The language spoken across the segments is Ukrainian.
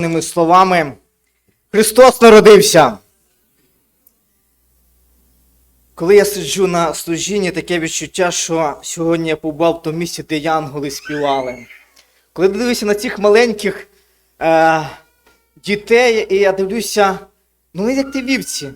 Ними словами Христос народився. Коли я сиджу на служінні, таке відчуття, що сьогодні я побував в тому місці, де янголи співали. Коли дивлюся на цих маленьких е, дітей, і я дивлюся, ну вони як ти вівці.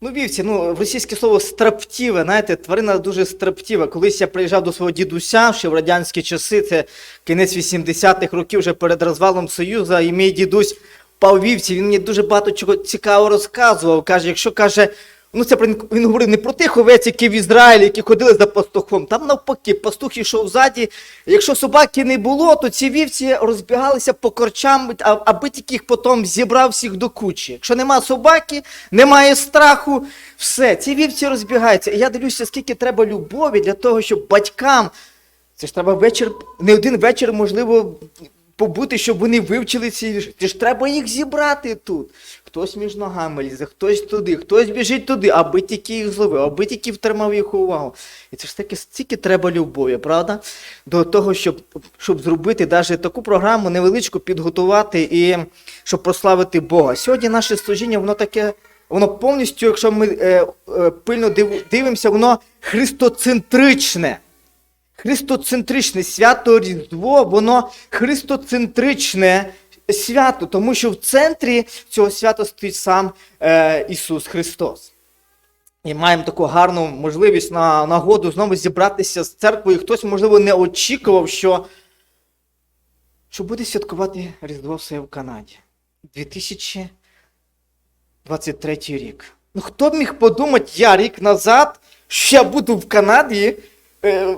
Ну, вівці, ну, російське слово строптіве, знаєте, тварина дуже строптіва. Колись я приїжджав до свого дідуся ще в радянські часи, це кінець 80-х років, вже перед розвалом Союзу, і мій дідусь впав вівці, він мені дуже багато чого цікавого розказував. Каже, якщо каже, ну це він говорив не про тих овець, які в Ізраїлі, які ходили за пастухом. Там навпаки, пастух йшов ззаді. Якщо собаки не було, то ці вівці розбігалися по корчам, аби тільки їх потім зібрав всіх до кучі. Якщо нема собаки, немає страху, все, ці вівці розбігаються. І я дивлюся, скільки треба любові для того, щоб батькам. Це ж треба вечір, не один вечір, можливо, побути, щоб вони вивчили ці. Це ж треба їх зібрати тут. Хтось між ногами лізе, хтось туди, хтось біжить туди, аби тільки їх зловив, аби тільки втримав їх увагу. І це ж таки стільки треба любові, правда? До того, щоб, щоб зробити навіть таку програму невеличку підготувати і щоб прославити Бога. Сьогодні наше служіння, воно таке. Воно повністю, якщо ми е, е, пильно див, дивимося, воно христоцентричне. Христоцентричне свято Різдво, воно христоцентричне свято, тому що в центрі цього свята стоїть сам е, Ісус Христос. І маємо таку гарну можливість на нагоду знову зібратися з церквою. Хтось, можливо, не очікував, що, що буде святкувати Різдво все в Канаді. 2023 рік. Ну хто б міг подумати, я рік назад, що я буду в Канаді е,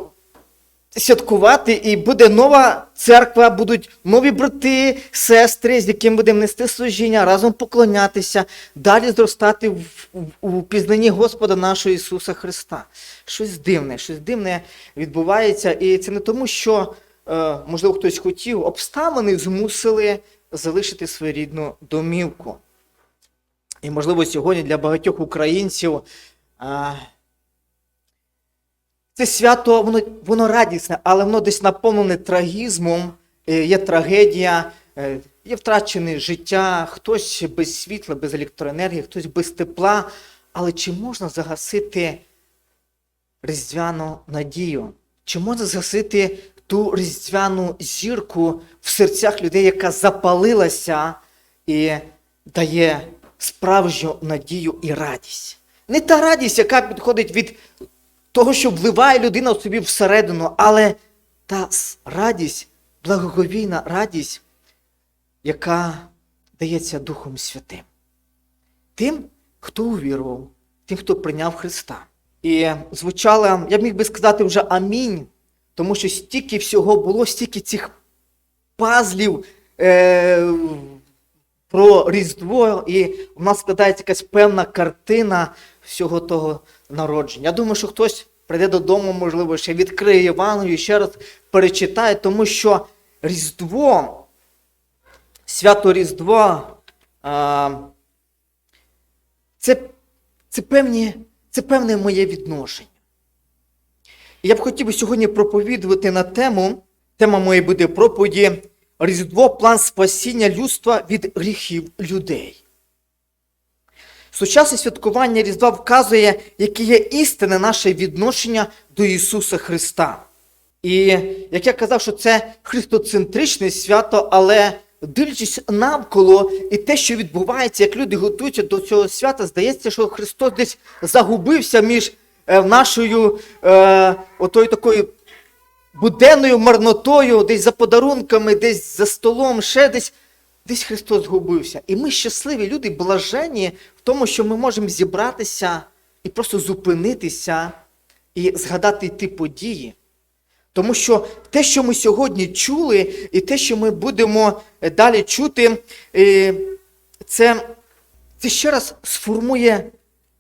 святкувати, і буде нова церква, будуть нові брати, сестри, з якими будемо нести служіння, разом поклонятися, далі зростати у пізнанні Господа нашого Ісуса Христа. Щось дивне, щось дивне відбувається. І це не тому, що, е, можливо, хтось хотів, обставини змусили залишити свою рідну домівку. І, можливо, сьогодні для багатьох українців. Це свято, воно, воно радісне, але воно десь наповнене трагізмом, е, є трагедія, е, є втрачене життя, хтось без світла, без електроенергії, хтось без тепла. Але чи можна загасити різдвяну надію? Чи можна загасити ту різдвяну зірку в серцях людей, яка запалилася і дає справжню надію і радість? Не та радість, яка підходить від того, що вливає людина собі всередину, але та радість, благоговійна радість, яка дається Духом Святим. Тим, хто увірував, тим, хто прийняв Христа. І звучало, я міг би сказати вже амінь, тому що стільки всього було, стільки цих пазлів е, про Різдво, і в нас складається якась певна картина всього того народження. Я думаю, що хтось прийде додому, можливо, ще відкриє Євангелію ще раз перечитає, тому що Різдво, свято Різдво, це, це, певні, це певне моє відношення. І я б хотів сьогодні проповідувати на тему, тема моєї буде проповіді Різдво план спасіння людства від гріхів людей. Сучасне святкування Різдва вказує, яке є істинне наше відношення до Ісуса Христа. І як я казав, що це христоцентричне свято, але дивлячись навколо і те, що відбувається, як люди готуються до цього свята, здається, що Христос десь загубився між е, нашою е, отою такою буденною марнотою, десь за подарунками, десь за столом, ще десь. Десь Христос згубився. І ми щасливі люди, блажені в тому, що ми можемо зібратися і просто зупинитися і згадати ті події. Тому що те, що ми сьогодні чули, і те, що ми будемо е, далі чути, е, це, це ще раз сформує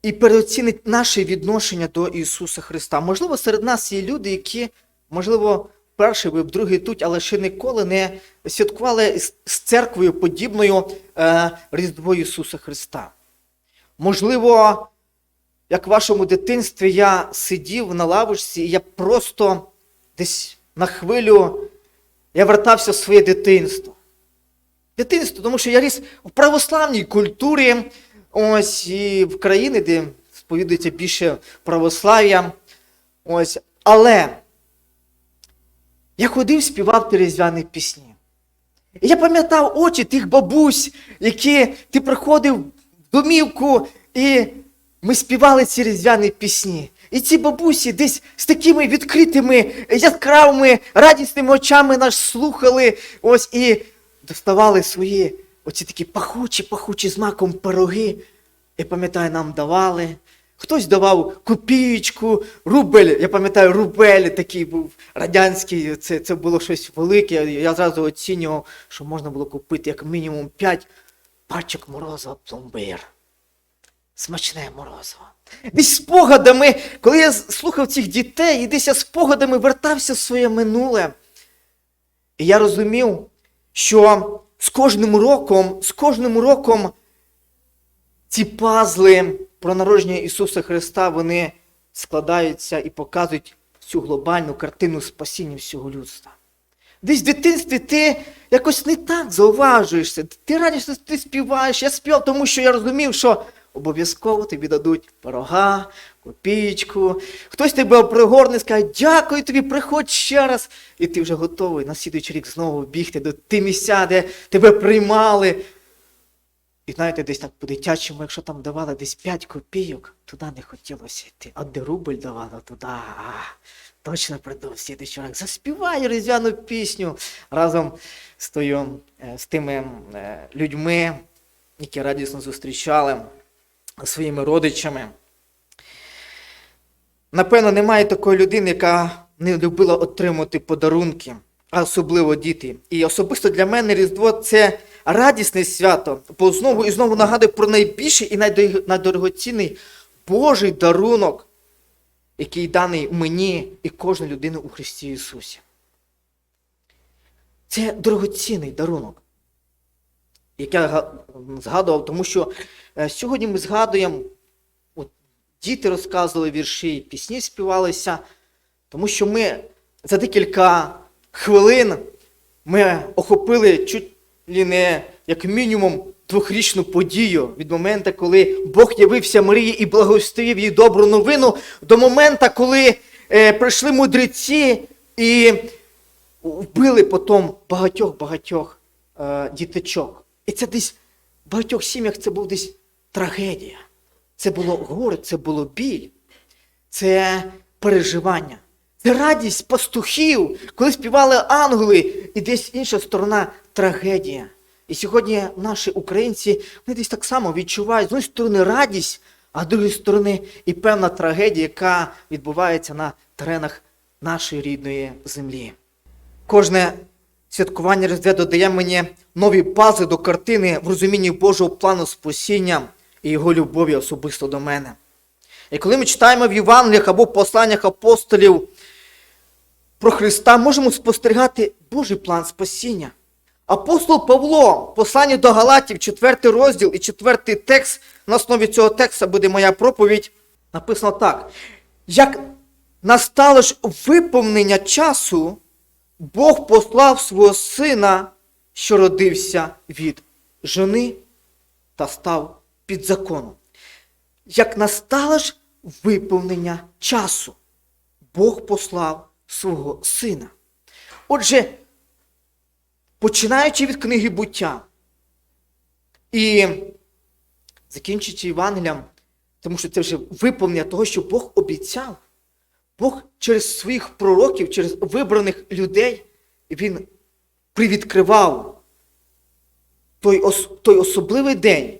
і переоцінить наше відношення до Ісуса Христа. Можливо, серед нас є люди, які, можливо, перший ви другий тут, але ще ніколи не святкували з церквою подібною е, Різдво Ісуса Христа. Можливо, як в вашому дитинстві я сидів на лавочці, і я просто десь на хвилю я вертався в своє дитинство. Дитинство, тому що я ріс в православній культурі, ось і в країни, де сповідується більше православ'я. Ось. Але я ходив, співав різдвяні пісні. І я пам'ятав очі тих бабусь, які ти приходив в домівку, і ми співали ці різдвяні пісні. І ці бабусі десь з такими відкритими, яскравими, радісними очами нас слухали, ось і доставали свої оці такі пахучі, пахучі з маком пироги. Я пам'ятаю, нам давали. Хтось давав копієчку, рубель, я пам'ятаю, рубель такий був радянський, це, це було щось велике. Я зразу оцінював, що можна було купити як мінімум 5 пачок морозива пломбир. Смачне морозиво. Десь спогадами, коли я слухав цих дітей, і десь я спогадами вертався в своє минуле. І я розумів, що з кожним роком, з кожним роком ці пазли про народження Ісуса Христа, вони складаються і показують цю глобальну картину спасіння всього людства. Десь в дитинстві ти якось не так зауважуєшся. Ти радісно ти співаєш. Я співав, тому що я розумів, що обов'язково тобі дадуть пирога, копійку. Хтось тебе пригорне, скаже, дякую тобі, приходь ще раз. І ти вже готовий на слідуючий рік знову бігти до ті місця, де тебе приймали. І знаєте, десь так по-дитячому, якщо там давали десь 5 копійок, туди не хотілося йти. А де рубль давали, туди. А, точно прийду в слідуючий раз. Заспіваю різдвяну пісню разом з, тою, е, з тими е, людьми, які радісно зустрічали своїми родичами. Напевно, немає такої людини, яка не любила отримати подарунки, а особливо діти. І особисто для мене Різдво це радісне свято, бо знову і знову нагадую про найбільший і найдорогоцінний Божий дарунок, який даний мені і кожній людині у Христі Ісусі. Це дорогоцінний дарунок, який я згадував, тому що е, сьогодні ми згадуємо, от, діти розказували вірші, пісні співалися, тому що ми за декілька хвилин ми охопили чуть ли не як мінімум двохрічну подію від моменту, коли Бог явився Марії і благословив їй добру новину, до моменту, коли е, прийшли мудреці і вбили потім багатьох-багатьох е, діточок. І це десь в багатьох сім'ях це був десь трагедія. Це було горе, це було біль, це переживання. Це радість пастухів, коли співали ангели, і десь інша сторона трагедія. І сьогодні наші українці вони десь так само відчувають з однієї сторони радість, а з другої сторони і певна трагедія, яка відбувається на теренах нашої рідної землі. Кожне святкування Різдвя додає мені нові пази до картини в розумінні Божого плану спасіння і його любові особисто до мене. І коли ми читаємо в Євангеліях або посланнях апостолів про Христа, можемо спостерігати Божий план спасіння. Апостол Павло, в посланні до Галатів, 4 розділ і 4 текст, на основі цього текста буде моя проповідь, написано так. Як настало ж виповнення часу, Бог послав свого сина, що родився від жени та став під законом. Як настало ж виповнення часу, Бог послав свого сина. Отже, починаючи від книги буття і закінчуючи Євангелієм, тому що це вже виповнення того, що Бог обіцяв. Бог через своїх пророків, через вибраних людей, Він привідкривав той, ос, той особливий день,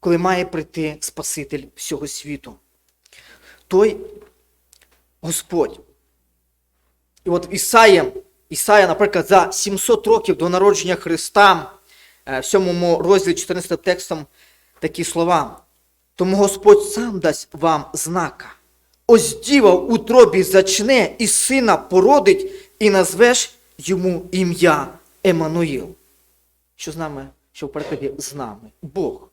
коли має прийти Спаситель всього світу. Той Господь. І от Ісая, Ісая, наприклад, за 700 років до народження Христа, е, в 7 розділі 14 текстом такі слова. Тому Господь сам дасть вам знака. Ось діва в утробі зачне, і сина породить, і назвеш йому ім'я Еммануїл. Що з нами, що в перекладі з нами? Бог.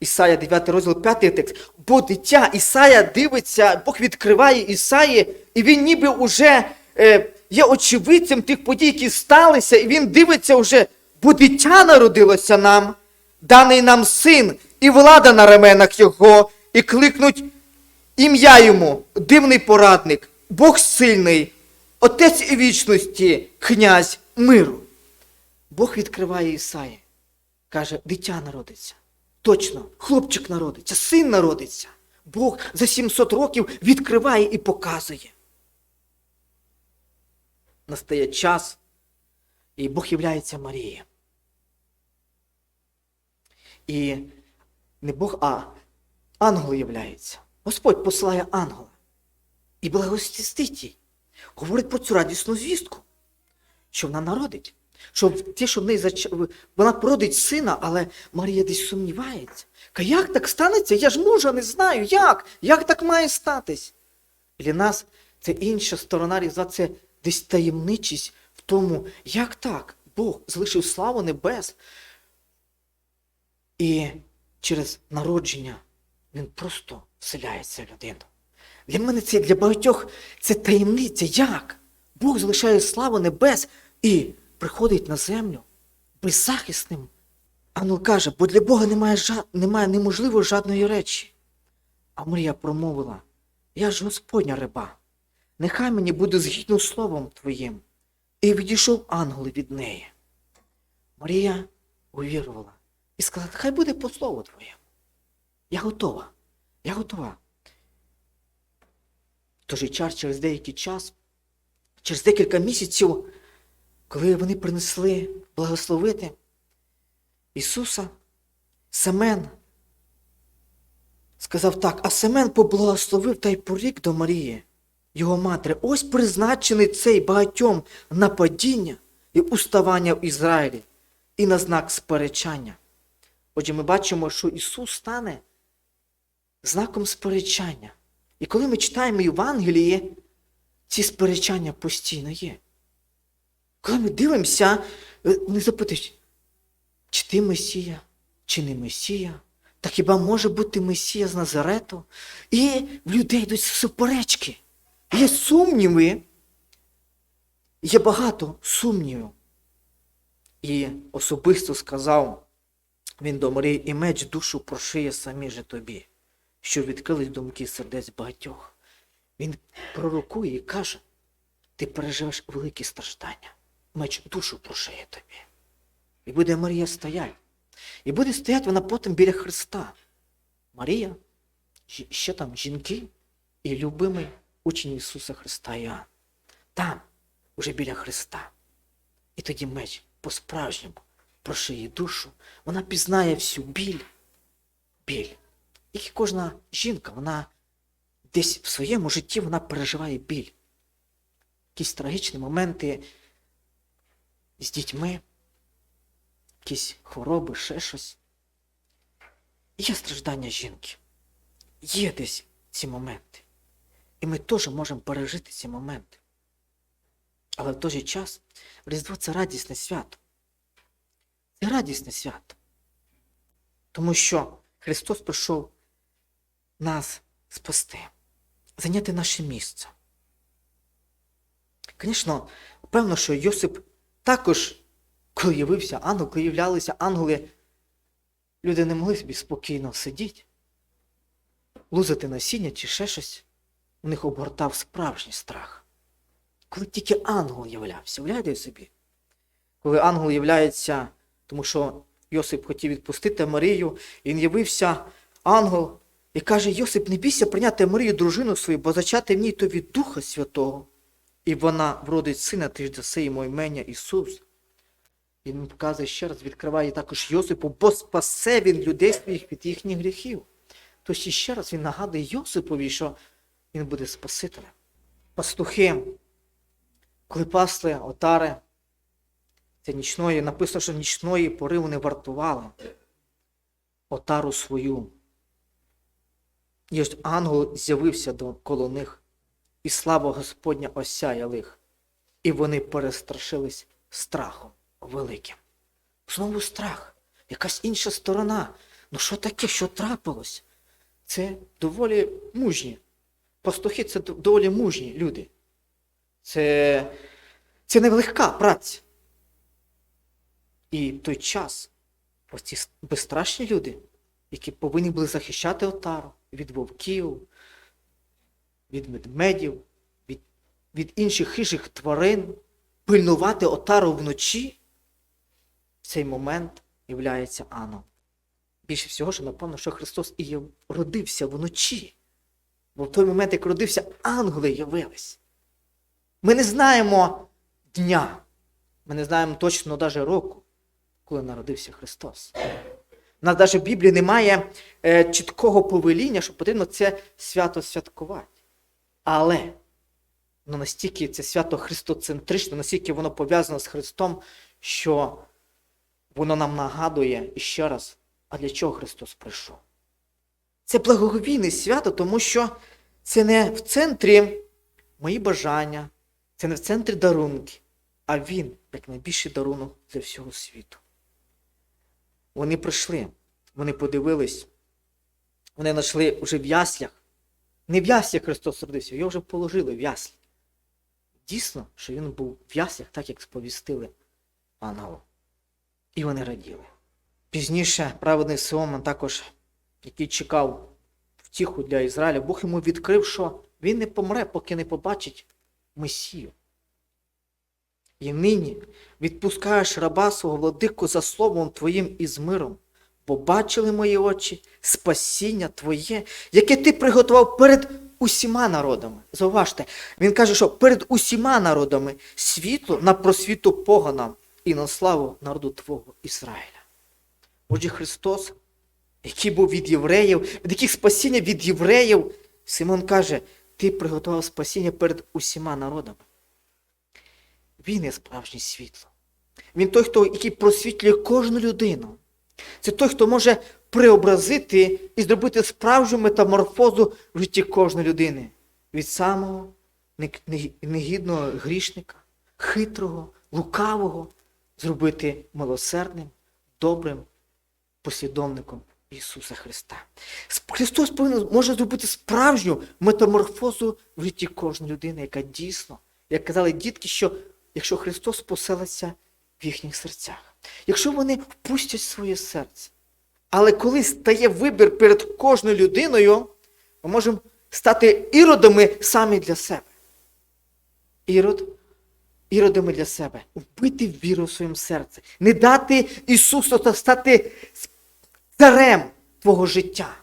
Ісая 9 розділ 5 текст. Бо дитя Ісая дивиться, Бог відкриває Ісаї, і він ніби уже е, є очевидцем тих подій, які сталися, і він дивиться вже бо дитя народилося нам, даний нам син, і влада на раменах його, і кликнуть ім'я йому, дивний порадник, Бог сильний, Отець і вічності, князь миру. Бог відкриває Ісаї, каже, дитя народиться. Точно, хлопчик народиться, син народиться. Бог за 700 років відкриває і показує. Настає час, і Бог являється Марії. І не Бог, а ангел являється. Господь посилає ангела і благостістить їй. Говорить про цю радісну звістку, що вона народить. Що те, що в неї зач... вона породить сина, але Марія десь сумнівається. Каже, як так станеться? Я ж мужа не знаю. Як? Як так має статись? Для нас це інша сторона Різдва, це десь таємничість в тому, як так? Бог залишив славу небес. І через народження він просто вселяється в людину. Для мене це для багатьох це таємниця. Як? Бог залишає славу небес і приходить на землю беззахисним. Ангел каже, бо для Бога немає, жа... немає неможливо жодної речі. А Марія промовила: Я ж Господня риба, нехай мені буде згідно словом Твоїм. І відійшов ангел від неї. Марія увірувала і сказала, хай буде по слову Твоєму. Я готова. Я готова. Тож і час через деякий час, через декілька місяців, коли вони принесли благословити Ісуса, Семен сказав так, а Семен поблагословив та й порік до Марії, його матері. Ось призначений цей багатьом на падіння і уставання в Ізраїлі, і на знак сперечання. Отже, ми бачимо, що Ісус стане знаком сперечання. І коли ми читаємо Євангеліє, ці сперечання постійно є. Коли ми дивимося, не запитують, чи ти Месія, чи не Месія, та хіба може бути Месія з Назарету? І в людей йдуть суперечки. Є сумніви, є багато сумнівів. І особисто сказав він до Марії, і меч душу прошиє самі же тобі що відкрились думки сердець багатьох. Він пророкує і каже, ти переживеш великі страждання, меч душу прошиє тобі. І буде Марія стояти. І буде стояти вона потім біля Христа. Марія, ще там жінки і любимий учень Ісуса Христа Іоанн. Там, уже біля Христа. І тоді меч по-справжньому прошиє душу, вона пізнає всю біль, біль. І кожна жінка, вона десь в своєму житті вона переживає біль. Якісь трагічні моменти з дітьми, якісь хвороби, ще щось. Є страждання жінки. Є десь ці моменти. І ми теж можемо пережити ці моменти. Але в той же час Різдво це радісне свято. Це радісне свято. Тому що Христос прийшов нас спасти, зайняти наше місце. Звісно, певно, що Йосип також, коли явився ангел, коли являлися ангели, люди не могли собі спокійно сидіти, лузати насіння чи ще щось. У них обгортав справжній страх. Коли тільки ангел являвся, уявляєте собі? Коли ангел являється, тому що Йосип хотів відпустити Марію, і він явився ангел і каже, Йосип, не бійся прийняти Марію, дружину свою, бо зачати в ній то від Духа Святого. І вона вродить сина, ти ж даси йому імення Ісус. Він показує ще раз, відкриває також Йосипу, бо спасе він людей своїх від їхніх гріхів. Тож ще раз він нагадує Йосипові, що він буде Спасителем. Пастухи, коли пасли отари, це нічної, написано, що нічної пори вони вартували отару свою. І ось ангел з'явився коло них, і слава Господня осяяла їх, і вони перестрашились страхом великим. Знову страх, якась інша сторона. Ну що таке, що трапилось? Це доволі мужні. Пастухи це доволі мужні люди. Це це не праця. І в той час ось ці безстрашні люди, які повинні були захищати отару від вовків, від медмедів, від, від інших хижих тварин, пильнувати отару вночі, в цей момент являється Аном. Більше всього, що напевно, що Христос і родився вночі. Бо в той момент, як родився, ангели явились. Ми не знаємо дня, ми не знаємо точно навіть року, коли народився Христос. У нас навіть в Біблії немає е, чіткого повеління, що потрібно це свято святкувати. Але ну, настільки це свято христоцентричне, настільки воно пов'язано з Христом, що воно нам нагадує іще раз, а для чого Христос прийшов. Це благоговійне свято, тому що це не в центрі мої бажання, це не в центрі дарунки, а Він як найбільший дарунок для всього світу. Вони прийшли, вони подивились, вони знайшли вже в яслях. Не в яслях Христос родився, його вже положили в яслі. Дійсно, що він був в яслях, так як сповістили ангелу. І вони раділи. Пізніше праведний Сиоман також, який чекав втіху для Ізраїля, Бог йому відкрив, що він не помре, поки не побачить Месію. І нині відпускаєш раба свого владику за словом Твоїм і з миром, бо бачили мої очі спасіння Твоє, яке ти приготував перед усіма народами. Зауважте, він каже, що перед усіма народами світло на просвіту поганам і на славу народу Твого Ізраїля. Отже, Христос, який був від євреїв, від яких спасіння від євреїв, Симон каже, ти приготував спасіння перед усіма народами. Він є справжнє світло. Він той, хто, який просвітлює кожну людину. Це той, хто може преобразити і зробити справжню метаморфозу в житті кожної людини. Від самого не- не- негідного грішника, хитрого, лукавого, зробити милосердним, добрим послідовником Ісуса Христа. Христос повинен, може зробити справжню метаморфозу в житті кожної людини, яка дійсно, як казали дітки, що якщо Христос поселиться в їхніх серцях, якщо вони впустять своє серце. Але коли стає вибір перед кожною людиною, ми можемо стати іродами самі для себе. Ірод, іродами для себе, вбити віру в своєму серці, не дати Ісусу та стати царем твого життя,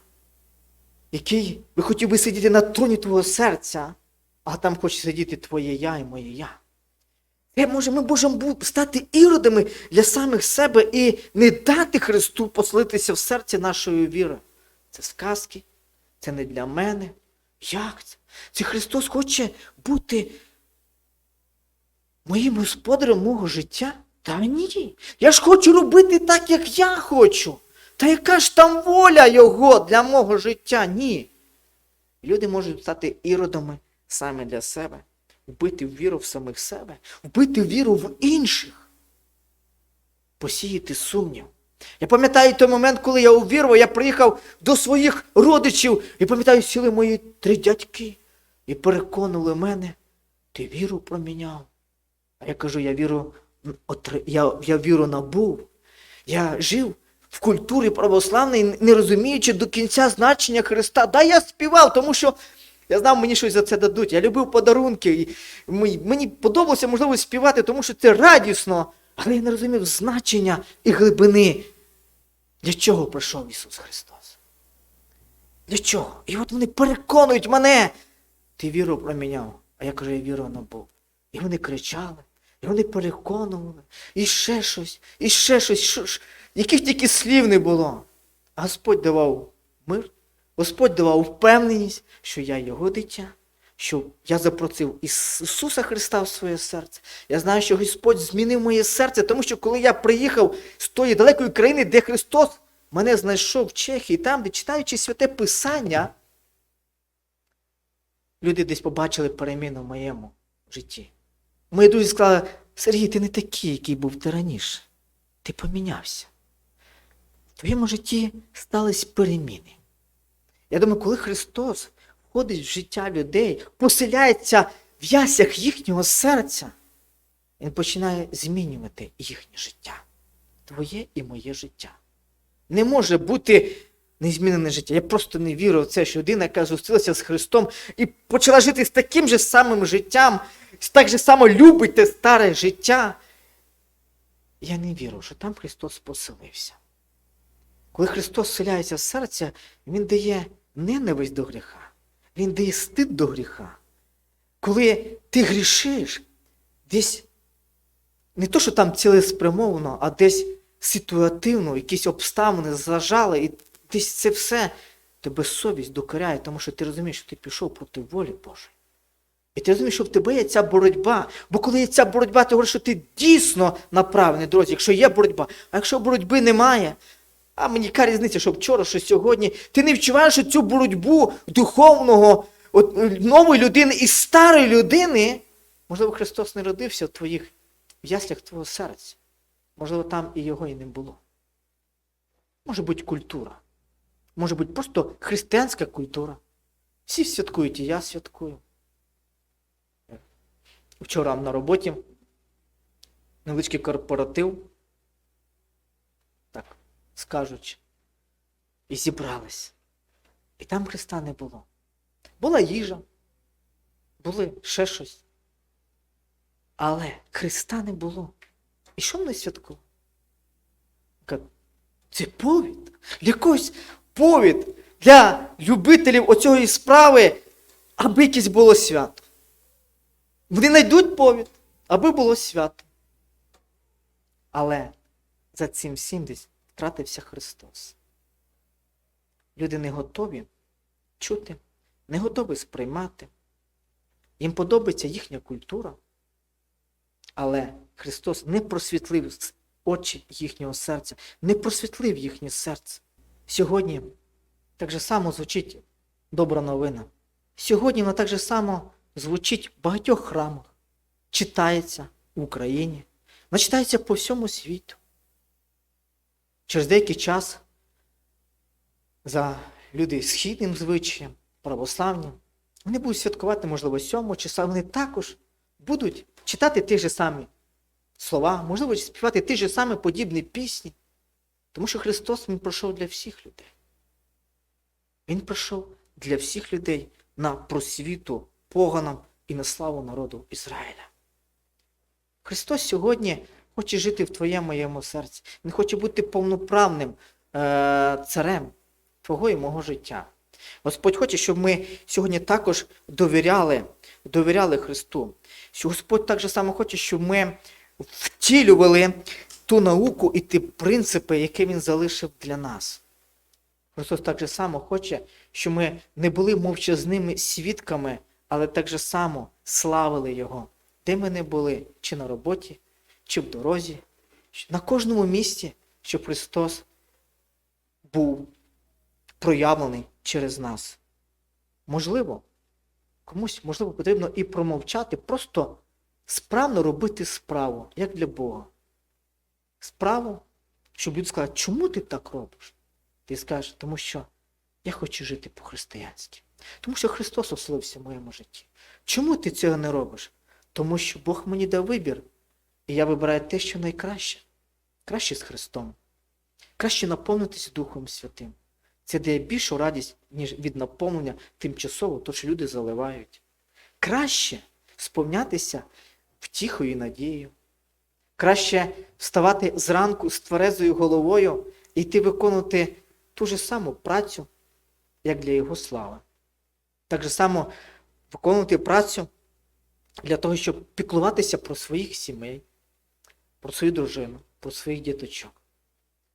який би хотів би сидіти на троні твого серця, а там хоче сидіти твоє я і моє я. Це може, ми можемо стати іродами для самих себе і не дати Христу поселитися в серці нашої віри. Це сказки, це не для мене. Як це? Це Христос хоче бути моїм господарем мого життя? Та ні. Я ж хочу робити так, як я хочу. Та яка ж там воля Його для мого життя? Ні. Люди можуть стати іродами саме для себе, вбити віру в самих себе, вбити віру в інших, посіяти сумнів. Я пам'ятаю той момент, коли я увірував, я приїхав до своїх родичів, і пам'ятаю, сіли мої три дядьки і переконували мене, ти віру проміняв. А я кажу, я віру, я, я віру набув. Я жив в культурі православної, не розуміючи до кінця значення Христа. Да, я співав, тому що я знав, мені щось за це дадуть. Я любив подарунки. І мені- подобалося, можливо, співати, тому що це радісно. Але я не розумів значення і глибини. Для чого прийшов Ісус Христос? Для чого? І от вони переконують мене. Ти віру проміняв, а я кажу, я віру набув. І вони кричали, і вони переконували, і ще щось, і ще щось, що яких тільки слів не було. А Господь давав мир, Господь давав впевненість, що я його дитя, що я запросив Ісуса Христа в своє серце. Я знаю, що Господь змінив моє серце, тому що коли я приїхав з тої далекої країни, де Христос мене знайшов в Чехії, там, де читаючи святе Писання, люди десь побачили переміну в моєму житті. Мої друзі сказали, Сергій, ти не такий, який був ти раніше. Ти помінявся. В твоєму житті стались переміни. Я думаю, коли Христос входить в життя людей, поселяється в ясях їхнього серця, Він починає змінювати їхнє життя. твоє і моє життя. Не може бути незмінене життя. Я просто не вірю в це, що людина, яка зустрілася з Христом і почала жити з таким же самим життям, так же само любить те старе життя. Я не вірю, що там Христос поселився. Коли Христос селяється в серце, Він дає ненависть до гріха, Він дає стид до гріха. Коли ти грішиш, десь не то, що там цілеспрямовано, а десь ситуативно, якісь обставини зажали, і десь це все тебе совість докоряє, тому що ти розумієш, що ти пішов проти волі Божої. І ти розумієш, що в тебе є ця боротьба. Бо коли є ця боротьба, ти говориш, що ти дійсно на правильній дорозі, якщо є боротьба. А якщо боротьби немає, а мені яка різниця, що вчора, що сьогодні, ти не відчуваєш що цю боротьбу духовного, от, е, нової людини і старої людини. Можливо, Христос не родився в твоїх в яслях твого серця. Можливо, там і його і не було. Може бути культура. Може бути просто християнська культура. Всі святкують, і я святкую. Вчора на роботі невеличкий корпоратив, так скажучи, і зібрались. І там Христа не було. Була їжа, були ще щось. Але Христа не було. І що вони святкували? Це повід. Когось повід для любителів оцієї справи, аби якесь було свято. Вони знайдуть повід, аби було свято. Але за цим всім десь втратився Христос. Люди не готові чути, не готові сприймати. Їм подобається їхня культура. Але Христос не просвітлив очі їхнього серця, не просвітлив їхнє серце. Сьогодні так же само звучить добра новина. Сьогодні вона так же само звучить в багатьох храмах, читається в Україні, вона читається по всьому світу. Через деякий час за люди східним звичаєм, православнім, вони будуть святкувати, можливо, сьомого числа, вони також будуть читати ті ж самі слова, можливо, співати ті ж самі подібні пісні. Тому що Христос Він пройшов для всіх людей. Він прийшов для всіх людей на просвіту поганам і на славу народу Ізраїля. Христос сьогодні хоче жити в твоєму моєму серці. Він хоче бути повноправним е- царем твого і мого життя. Господь хоче, щоб ми сьогодні також довіряли, довіряли Христу. Господь так же само хоче, щоб ми втілювали ту науку і ті принципи, які Він залишив для нас. Христос так же само хоче, щоб ми не були мовчазними свідками, але так же само славили Його, де ми не були, чи на роботі, чи в дорозі, на кожному місці, щоб Христос був проявлений через нас. Можливо, комусь, можливо, потрібно і промовчати, просто справно робити справу, як для Бога. Справу, щоб люди сказали, чому ти так робиш? Ти скажеш, тому що я хочу жити по-християнськи. Тому що Христос оселився в моєму житті. Чому ти цього не робиш? Тому що Бог мені дав вибір, і я вибираю те, що найкраще. Краще з Христом. Краще наповнитися Духом Святим. Це дає більшу радість, ніж від наповнення тимчасово, то що люди заливають. Краще сповнятися втіхою і надією. Краще вставати зранку з тверезою головою і йти виконувати ту ж саму працю, як для Його слави. Так же само виконувати працю для того, щоб піклуватися про своїх сімей, про свою дружину, про своїх діточок.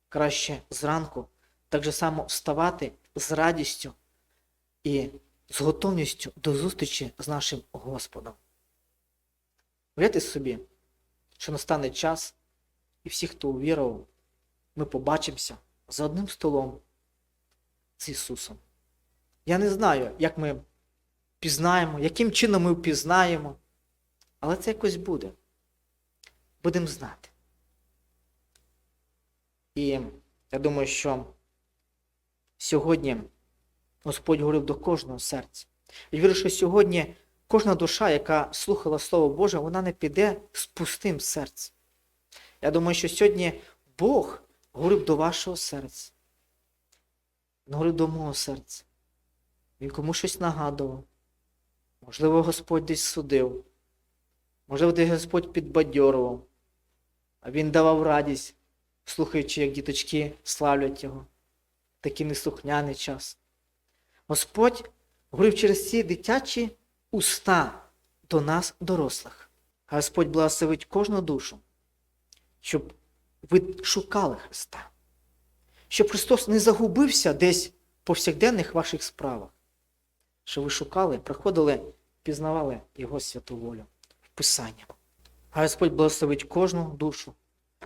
Краще зранку так же само вставати з радістю і з готовністю до зустрічі з нашим Господом. Уявляйте собі, що настане час, і всі, хто увірував, ми побачимося за одним столом з Ісусом. Я не знаю, як ми пізнаємо, яким чином ми впізнаємо, але це якось буде. Будемо знати. І я думаю, що сьогодні Господь говорив до кожного серця. Я вірю, що сьогодні кожна душа, яка слухала Слово Боже, вона не піде з пустим серцем. Я думаю, що сьогодні Бог говорив до вашого серця. Він говорив до мого серця. Він комусь щось нагадував. Можливо, Господь десь судив. Можливо, десь Господь підбадьорував. А Він давав радість, слухаючи, як діточки славлять Його. Такий неслухняний час. Господь говорив через ці дитячі уста до нас, дорослих. Господь благословить кожну душу, щоб ви шукали Христа. Щоб Христос не загубився десь в повсякденних ваших справах. Щоб ви шукали, приходили, пізнавали Його святу волю в Писанні. А Господь благословить кожну душу.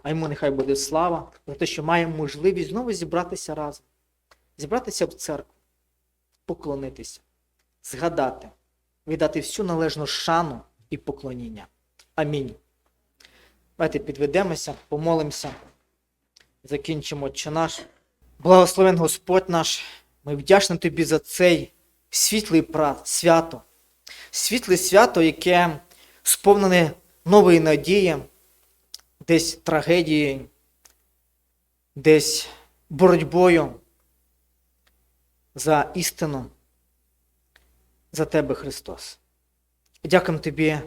А йому нехай буде слава за те, що маємо можливість знову зібратися разом, зібратися в церкву, поклонитися, згадати, віддати всю належну шану і поклоніння. Амінь. Давайте підведемося, помолимося, закінчимо Отче наш. Благословен Господь наш, ми вдячні Тобі за цей прат, свято, світле свято, яке сповнене нової надії, десь трагедією, десь боротьбою за істину, за Тебе, Христос. Дякуємо Тобі,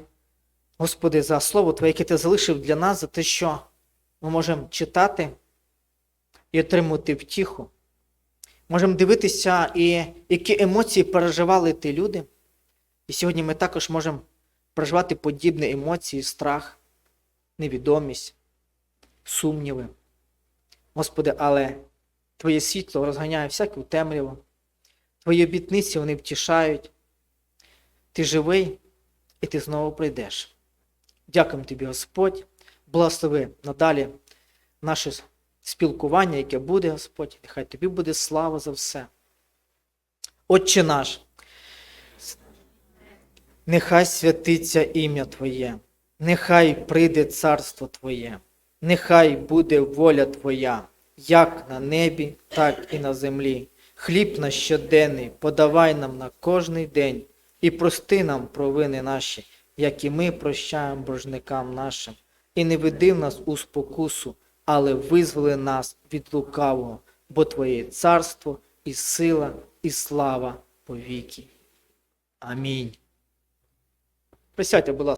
Господи, за Слово Твоє, яке Ти залишив для нас, за те, що ми можемо читати і отримувати втіху. Можемо дивитися, і які емоції переживали ті люди. І сьогодні ми також можемо проживати подібні емоції, страх, невідомість, сумніви. Господи, але Твоє світло розганяє всяку темряву, Твої обітниці вони втішають. Ти живий і ти знову прийдеш. Дякуємо тобі, Господь. Благослови надалі наше спілкування, яке буде, Господь. Нехай тобі буде слава за все. Отче наш, нехай святиться ім'я Твоє, нехай прийде царство Твоє, нехай буде воля Твоя, як на небі, так і на землі. Хліб наш щоденний подавай нам на кожний день і прости нам провини наші, як і ми прощаємо боржникам нашим. І не веди нас у спокусу, але визволи нас від лукавого, бо Твоє царство і сила, і слава повіки. Амінь. Присядьте, будь ласка.